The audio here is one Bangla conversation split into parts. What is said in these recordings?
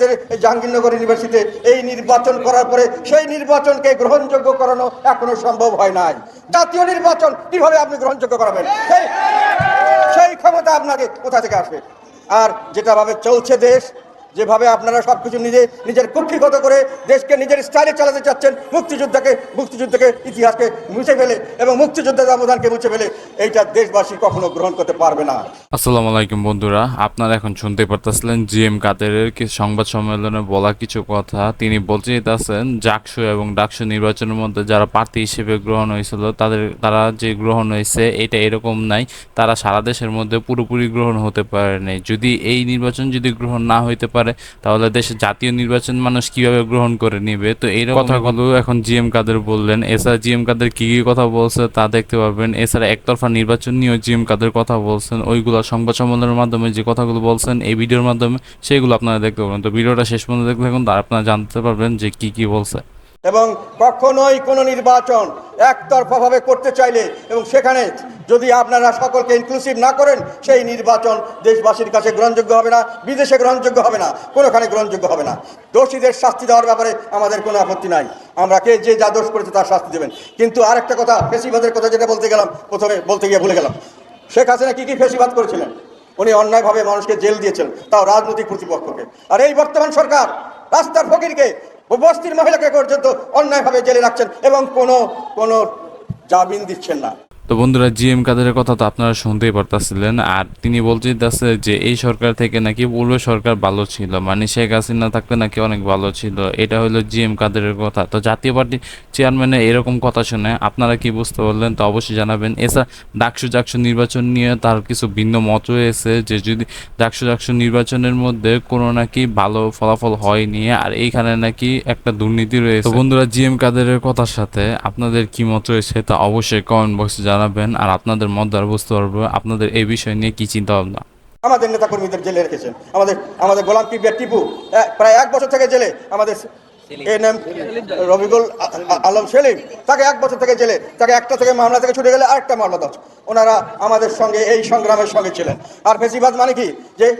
ইউনিভার্সিটিতে জাহাঙ্গীরনগর ইউনিভার্সিটিতে এই নির্বাচন করার পরে সেই নির্বাচনকে গ্রহণযোগ্য করানো এখনও সম্ভব হয় নাই। জাতীয় নির্বাচন কীভাবে আপনি গ্রহণযোগ্য করাবেন? সেই ক্ষমতা আপনাকে কোথা থেকে আসবে? আর যেটা ভাবে চলছে দেশ যেভাবে আপনারা সবকিছু নিজে, নিজের কুক্ষিগত করে দেশকে নিজের স্টাইলে চালাতে চাচ্ছেন, মুক্তিযুদ্ধকে মুক্তিযুদ্ধকে, ইতিহাসকে মুছে ফেলে এবং মুক্তিযুদ্ধের অবদানকে মুছে ফেলে এইটা দেশবাসী কখনো গ্রহণ করতে পারবে না। আসসালামু আলাইকুম বন্ধুরা, আপনারা এখন শুনতে পারতেছিলেন জি এম কাদেরের সংবাদ সম্মেলনে বলা কিছু কথা। তিনি বলতে চাইতেছেন, জাকসু এবং ডাকসু নির্বাচনের মধ্যে যারা প্রার্থী হিসেবে গ্রহণ হয়েছিল, তাদের, তারা যে গ্রহণ হয়েছে, এটা এরকম নাই। তারা সারা দেশের মধ্যে পুরোপুরি গ্রহণ হতে পারে নাই যদি এই নির্বাচন যদি গ্রহণ না হইতে পারে তাহলে দেশের জাতীয় নির্বাচন মানুষ কীভাবে গ্রহণ করে নিবে? তো এই কথাগুলো এখন জি এম কাদের বললেন। এছাড়া জি এম কাদের কি কি কথা বলছে তা দেখতে পাবেন এছাড়া একতরফা নির্বাচন নিয়েও জি এম কাদের কথা বলছেন। ওইগুলো সংবাদ সম্মেলনের মাধ্যমে যে কথাগুলো বলছেন এই ভিডিওর মাধ্যমে সেগুলো আপনারা দেখতে পাবেন তো ভিডিওটা শেষ পর্যন্ত দেখতে থাকুন তার আপনারা জানতে পারবেন যে কি কি বলছে। এবং কখনোই কোনো নির্বাচন একতরফাভাবে করতে চাইলে এবং সেখানে যদি আপনারা সকলকে ইনক্লুসিভ না করেন, সেই নির্বাচন দেশবাসীর কাছে গ্রহণযোগ্য হবে না, বিদেশে গ্রহণযোগ্য হবে না, কোনোখানে গ্রহণযোগ্য হবে না। দোষীদের শাস্তি দেওয়ার ব্যাপারে আমাদের কোনো আপত্তি নাই। আমরা কে যে যা দোষ করেছে তার শাস্তি দেবেন। কিন্তু আরেকটা কথা, ফেসিবাদের কথা যেটা বলতে গেলাম, প্রথমে বলতে গিয়ে ভুলে গেলাম। শেখ হাসিনা কী কী ফেসিবাদ করেছিলেন? উনি অন্যায়ভাবে মানুষকে জেল দিয়েছেন, তাও রাজনৈতিক প্রতিপক্ষকে আর এই বর্তমান সরকার, রাস্তার ফকিরকে বস্তির মহিলাকে পর্যন্ত অন্যায়ভাবে জেলে রাখছেন এবং কোনো কোনো জামিন দিচ্ছেন না। তো বন্ধুরা জি এম কাদেরের কথা তো আপনারা শুনতেই পারতেছিলেন। আর তিনি চাইতেছে যে, এই সরকার থেকে নাকি পূর্ব সরকার ভালো ছিল। মানে শেখ হাসিনা থাকতে নাকি অনেক ভালো ছিল। এটা হলো জি এম কাদেরের কথা। তো জাতীয় পার্টি চেয়ারম্যানের এরকম কথা শুনে আপনারা কি বুঝতে পারলেন? তো অবশ্যই জানাবেন। এছাড়া ডাকসু জাকসু নির্বাচন নিয়ে তার কিছু ভিন্ন মত রয়েছে যে, যদি ডাকসু জাকসু নির্বাচনের মধ্যে কোনো নাকি ভালো ফলাফল হয়নি, আর এইখানে নাকি একটা দুর্নীতি রয়েছে। বন্ধুরা জি এম কাদেরের কথার সাথে আপনাদের কি মত রয়েছে তা অবশ্যই কমেন্ট বক্সে জানাবেন। আর আপনাদের মত দ্বারা বুঝতে পারব আপনাদের এই বিষয় নিয়ে কি চিন্তা ভাবনা আমাদের নেতাকর্মীদের জেলে রেখেছেন। আমাদের আমাদের গোলাম কিবিয়া টিপু প্রায় এক বছর থেকে জেলে। আমাদের এনএম রবিকুল আ- আ- আলম সেলিম, তাকে এক বছর থেকে জেলে। তাকে একটা থেকে মামলা থেকে ছুটে গেলে আরেকটা মামলা দাও ওনারা আমাদের সঙ্গে, এই সংগ্রামের সঙ্গে ছিলেন। আর বেশিরভাগ মানে কি? যে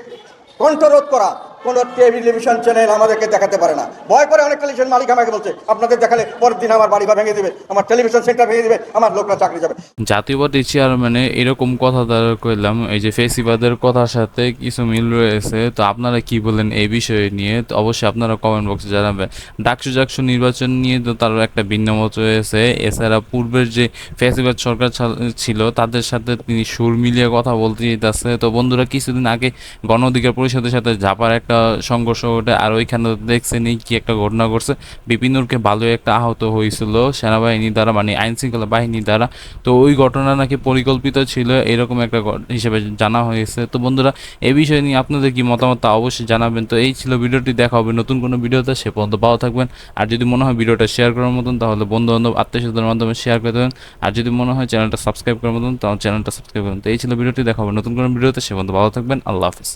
কণ্ঠরোধ করা কোনো টেলিভিশন চ্যানেল আমাদেরকে দেখাতে পারে না। ভয় করে অনেক টেলিভিশন মালিক আমাকে বলছে, আপনাদের দেখালে পরের দিন আমার বাড়ি ভেঙে দেবে, আমার টেলিভিশন সেন্টার ভেঙে দেবে, আমার লোকরা চাকরি যাবে। জাতীয় চেয়ারম্যানে এরকম কথা দ্বারা করলাম এই যে ফেসিবাদের কথার সাথে কিছু মিল রয়েছে, তো আপনারা কি বলেন এই বিষয়ে নিয়ে? তো অবশ্যই আপনারা কমেন্ট বক্সে জানাবেন। ডাকসু জাকসু নির্বাচন নিয়ে তো তার একটা ভিন্ন মত রয়েছে। এছাড়া পূর্বের যে ফেসিবাদ সরকার ছাল- ছিল, তাদের সাথে তিনি সুর মিলিয়ে কথা বলতে যেতেছে। তো বন্ধুরা, কিছুদিন আগে গণ অধিকার পরিষদের সাথে জাপার একটা সংঘর্ষ ওঠে আর ওইখানে দেখছেন কি একটা ঘটনা ঘটছে। বিপিনুরকে ভালো একটা আহত হয়েছিল সেনাবাহিনী দ্বারা মানে আইন শৃঙ্খলা বাহিনী দ্বারা। তো ওই ঘটনা নাকি পরিকল্পিত ছিল, এরকম একটা হিসেবে জানা হয়েছে। তো বন্ধুরা এই বিষয় নিয়ে আপনাদের কি মতামত তা অবশ্যই জানাবেন। তো এই ছিল ভিডিওটি, দেখা হবে নতুন কোনো ভিডিওতে। সে পর্যন্ত ভালো থাকবেন। আর যদি মনে হয় ভিডিওটা শেয়ার করার মতন, তাহলে বন্ধু বান্ধব আত্মীয় মাধ্যমে শেয়ার করে দেবেন। আর যদি মনে হয় চ্যানেলটা সাবস্ক্রাইব করার মতন, তাহলে চ্যানেলটা সাবস্ক্রাইব করুন তো এই ছিল ভিডিওটি, দেখা হবে নতুন কোনো ভিডিওতে। সে পর্যন্ত ভালো থাকবেন। আল্লাহ হাফিজ।